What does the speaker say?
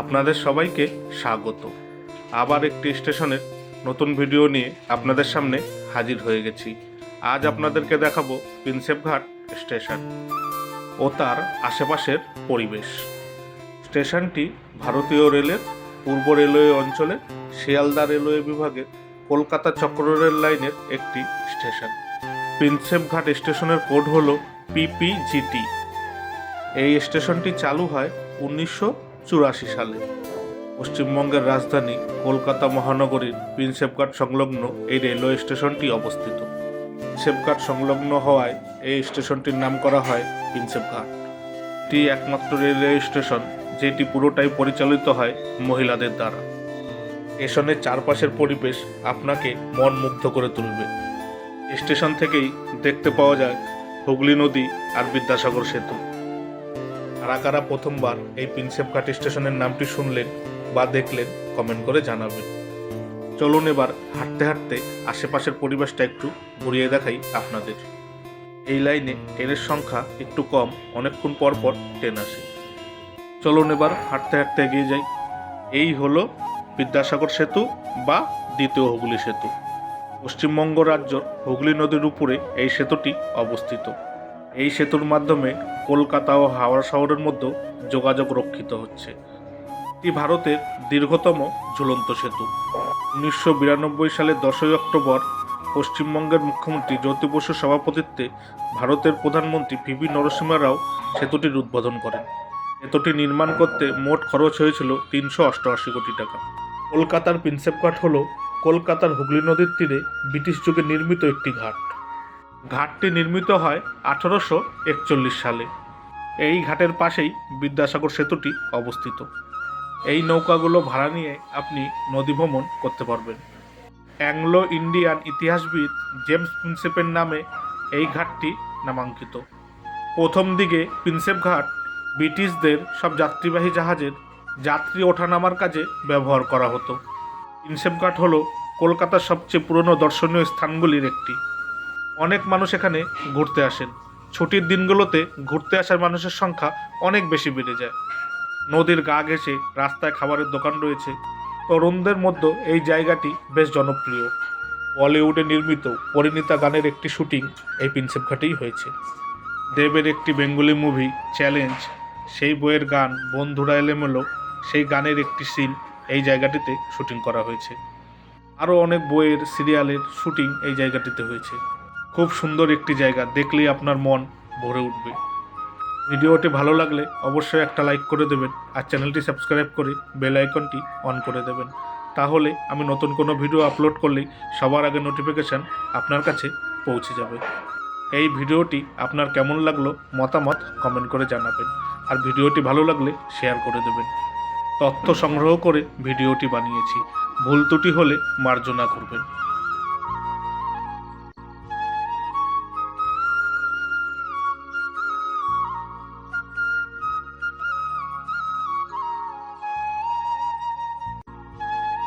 আপনাদের সবাইকে স্বাগত। আবার একটি স্টেশনের নতুন ভিডিও নিয়ে আপনাদের সামনে হাজির হয়ে গেছি। আজ আপনাদেরকে দেখাবো প্রিন্সেপঘাট স্টেশন ও তার আশেপাশের পরিবেশ। স্টেশনটি ভারতীয় রেলের পূর্ব রেলওয়ে অঞ্চলে শিয়ালদা রেলওয়ে বিভাগের কলকাতা চক্র রেল লাইনের একটি স্টেশন। প্রিন্সেপঘাট স্টেশনের কোড হল পিপিজিটি এই স্টেশনটি চালু হয় উনিশশো চুরাশি সালে। পশ্চিমবঙ্গের রাজধানী কলকাতা মহানগরীর প্রিন্সেপঘাট সংলগ্ন এই রেলওয়ে স্টেশনটি অবস্থিত। প্রিন্সেপঘাট সংলগ্ন হওয়ায় এই স্টেশনটির নাম করা হয় প্রিন্সেপঘাট। এটি একমাত্র রেলওয়ে স্টেশন যেটি পুরোটাই পরিচালিত হয় মহিলাদের দ্বারা। স্টেশনের চারপাশের পরিবেশ আপনাকে মন মুগ্ধ করে তুলবে। স্টেশন থেকেই দেখতে পাওয়া যায় হুগলি নদী আর বিদ্যাসাগর সেতু। কারা কারা প্রথমবার এই প্রিন্সেপঘাট স্টেশনের নামটি শুনলেন বা দেখলেন কমেন্ট করে জানাবেন। চলুন এবার হাঁটতে হাঁটতে আশেপাশের পরিবেশটা একটু ঘুরিয়ে দেখাই আপনাদের। এই লাইনে ট্রেনের সংখ্যা একটু কম, অনেকক্ষণ পর পর ট্রেন আসে। চলুন এবার হাঁটতে হাঁটতে এগিয়ে যাই। এই হলো বিদ্যাসাগর সেতু বা দ্বিতীয় হুগলি সেতু। পশ্চিমবঙ্গ রাজ্যর হুগলি নদীর উপরে এই সেতুটি অবস্থিত। এই সেতুর মাধ্যমে কলকাতা ও হাওড়া শহরের মধ্যে যোগাযোগ রক্ষিত হচ্ছে। এটি ভারতের দীর্ঘতম ঝুলন্ত সেতু। উনিশশো বিরানব্বই সালের দশই অক্টোবর পশ্চিমবঙ্গের মুখ্যমন্ত্রী জ্যোতি বসুর সভাপতিত্বে ভারতের প্রধানমন্ত্রী ভিভি নরসিংহ রাও সেতুটির উদ্বোধন করেন। সেতুটি নির্মাণ করতে মোট খরচ হয়েছিল তিনশো অষ্টআশি কোটি টাকা। কলকাতার প্রিন্সেপ ঘাট হল কলকাতার হুগলি নদীর তীরে ব্রিটিশ যুগে নির্মিত একটি ঘাট। ঘাটটি নির্মিত হয় আঠারোশো একচল্লিশ সালে। এই ঘাটের পাশেই বিদ্যাসাগর সেতুটি অবস্থিত। এই নৌকাগুলো ভাড়া নিয়ে আপনি নদী ভ্রমণ করতে পারবেন। অ্যাংলো ইন্ডিয়ান ইতিহাসবিদ জেমস প্রিন্সেপের নামে এই ঘাটটি নামাঙ্কিত। প্রথম দিকে প্রিন্সেপ ঘাট ব্রিটিশদের সব যাত্রীবাহী জাহাজের যাত্রী ওঠানামার কাজে ব্যবহার করা হতো। প্রিন্সেপ ঘাট হলো কলকাতার সবচেয়ে পুরনো দর্শনীয় স্থানগুলির একটি। অনেক মানুষ এখানে ঘুরতে আসেন। ছুটির দিনগুলোতে ঘুরতে আসার মানুষের সংখ্যা অনেক বেশি বেড়ে যায়। নদীর গা ঘেঁষে রাস্তায় খাবারের দোকান রয়েছে। তরুণদের মধ্যে এই জায়গাটি বেশ জনপ্রিয়। বলিউডে নির্মিত পরিণীতা গানের একটি শুটিং এই প্রিন্সেপ ঘাটেই হয়েছে। দেবের একটি বেঙ্গলি মুভি, চ্যালেঞ্জ, সেই বইয়ের গান বন্ধুরা এলেমেলো, সেই গানের একটি সিন এই জায়গাটিতে শুটিং করা হয়েছে। আরও অনেক বইয়ের, সিরিয়ালের শুটিং এই জায়গাটিতে হয়েছে। খুব সুন্দর একটি জায়গা, দেখলেই আপনার মন ভরে উঠবে। ভিডিওটি ভালো লাগলে অবশ্যই একটা লাইক করে দেবেন আর চ্যানেলটি সাবস্ক্রাইব করে বেল আইকনটি অন করে দেবেন। তাহলে আমি নতুন কোনো ভিডিও আপলোড করলেই সবার আগে নোটিফিকেশান আপনার কাছে পৌঁছে যাবে। এই ভিডিওটি আপনার কেমন লাগল মতামত কমেন্ট করে জানাবেন আর ভিডিওটি ভালো লাগলে শেয়ার করে দেবেন। তথ্য সংগ্রহ করে ভিডিওটি বানিয়েছি। ভুল ত্রুটি হলে মার্জনা করবেন।